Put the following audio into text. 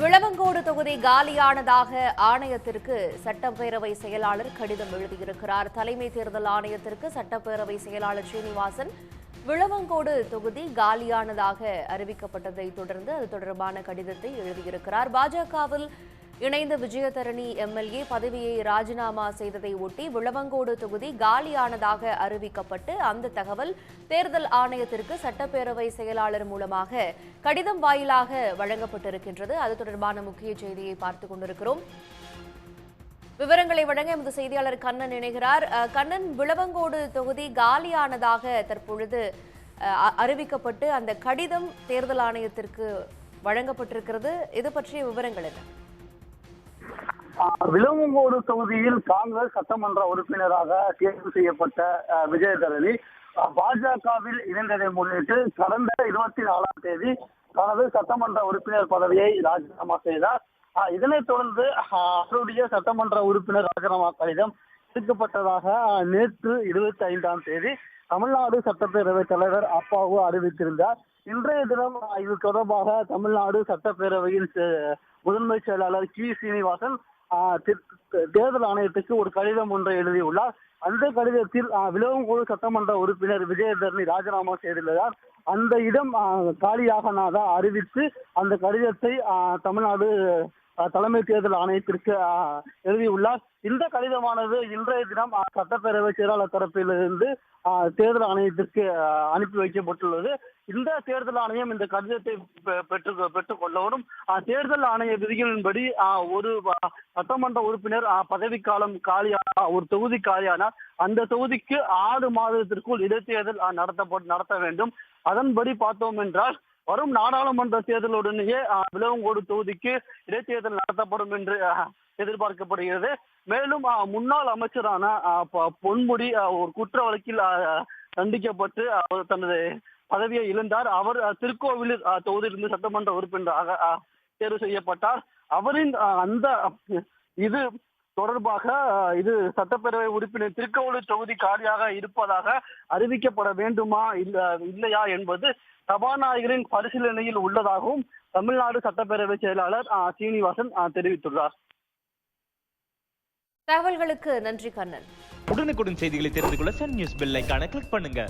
விளவங்கோடு தொகுதி காலியானதாக ஆணையத்திற்கு சட்டப்பேரவை செயலாளர் கடிதம் எழுதியிருக்கிறார். தலைமை தேர்தல் ஆணையத்திற்கு சட்டப்பேரவை செயலாளர் ஸ்ரீனிவாசன் விளவங்கோடு தொகுதி காலியானதாக அறிவிக்கப்பட்டதை தொடர்ந்து அது தொடர்பான கடிதத்தை எழுதியிருக்கிறார். பாஜகவில் இணைந்த விஜயதரணி எம்எல்ஏ பதவியை ராஜினாமா செய்ததை ஒட்டி விளவங்கோடு தொகுதி காலியானதாக அறிவிக்கப்பட்டு அந்த தகவல் தேர்தல் ஆணையத்திற்கு சட்டப்பேரவை செயலாளர் மூலமாக கடிதம் வாயிலாக வழங்கப்பட்டிருக்கின்றது. அது தொடர்பான முக்கிய செய்தியை பார்த்துக் கொண்டிருக்கிறோம். விவரங்களை வழங்க எமது செய்தியாளர் கண்ணன் இணைகிறார். அஹ், கண்ணன் விளவங்கோடு தொகுதி காலியானதாக தற்பொழுது அஹ், அ- அறிவிக்கப்பட்டு அந்த கடிதம் தேர்தல் ஆணையத்திற்கு வழங்கப்பட்டிருக்கிறது. இது பற்றிய விவரங்கள் என்ன? விலங்குங்கோடு தொகுதியில் காங்கிரஸ் சட்டமன்ற உறுப்பினராக தேர்வு செய்யப்பட்ட விஜயதரணி பாஜகவில் இணைந்ததை முன்னிட்டு கடந்த இருபத்தி நாலாம் தேதி தனது சட்டமன்ற உறுப்பினர் பதவியை ராஜினாமா செய்தார். இதனைத் தொடர்ந்து அவருடைய சட்டமன்ற உறுப்பினர் ராஜினாமா கடிதம் எடுக்கப்பட்டதாக நேற்று இருபத்தி ஐந்தாம் தேதி தமிழ்நாடு சட்டப்பேரவை தலைவர் அப்பாவு அறிவித்திருந்தார். இன்றைய தினம் இது தொடர்பாக தமிழ்நாடு சட்டப்பேரவையின் செ- முதன்மை செயலாளர் கி. சீனிவாசன் தேர்தல் ஆணையத்துக்கு ஒரு கடிதம் ஒன்றை எழுதியுள்ளார். அந்த கடிதத்தில் ஆஹ் விலவங்கோடு சட்டமன்ற உறுப்பினர் விஜயதரணி ராஜினாமா செய்துள்ளதால் அந்த இடம் காலியாகனாதா அறிவித்து அந்த கடிதத்தை ஆஹ் தமிழ்நாடு தலைமை தேர்தல் ஆணையத்திற்கு எழுதியுள்ளார். இந்த கடிதமானது இன்றைய தினம் சட்டப்பேரவை செயலாளர் தரப்பிலிருந்து தேர்தல் ஆணையத்திற்கு அனுப்பி வைக்கப்பட்டுள்ளது. இந்த தேர்தல் ஆணையம் இந்த கடிதத்தை பெற்று பெற்றுக் கொள்ளவரும் தேர்தல் ஆணைய விதிகளின்படி ஒரு சட்டமன்ற உறுப்பினர் பதவிக்காலம் காலியான ஒரு தொகுதி காலியானால் அந்த தொகுதிக்கு ஆறு மாதத்திற்குள் இடைத்தேர்தல் நடத்தப்பட்டு நடத்த வேண்டும். அதன்படி பார்த்தோம் என்றால் வரும் நாடாளுமன்ற தேர்தலுடனேயே விலவங்கோடு தொகுதிக்கு இடைத்தேர்தல் நடத்தப்படும் என்று எதிர்பார்க்கப்படுகிறது. மேலும் முன்னாள் அமைச்சரான பொன்முடி ஒரு குற்ற வழக்கில் தண்டிக்கப்பட்டு அவர் தனது பதவியை இழந்தார். அவர் திருக்கோவிலூர் தொகுதியிலிருந்து சட்டமன்ற உறுப்பினராக தேர்வு செய்யப்பட்டார். அவரின் அந்த இது தொடர்பாக இது சட்டப்பேரவை உறுப்பினர் திருக்கோவிலூர் தொகுதி காலியாக இருப்பதாக அறிவிக்கப்பட வேண்டுமா இல்ல இல்லையா என்பது சபாநாயகரின் பரிசீலனையில் உள்ளதாகவும் தமிழ்நாடு சட்டப்பேரவை செயலாளர் சீனிவாசன் தெரிவித்துள்ளார். தகவல்களுக்கு நன்றி கண்ணன். உடனுக்குடன் செய்திகளை தெரிந்து கொள்ள சன் நியூஸ் பெல் ஐகானை கிளிக் பண்ணுங்க.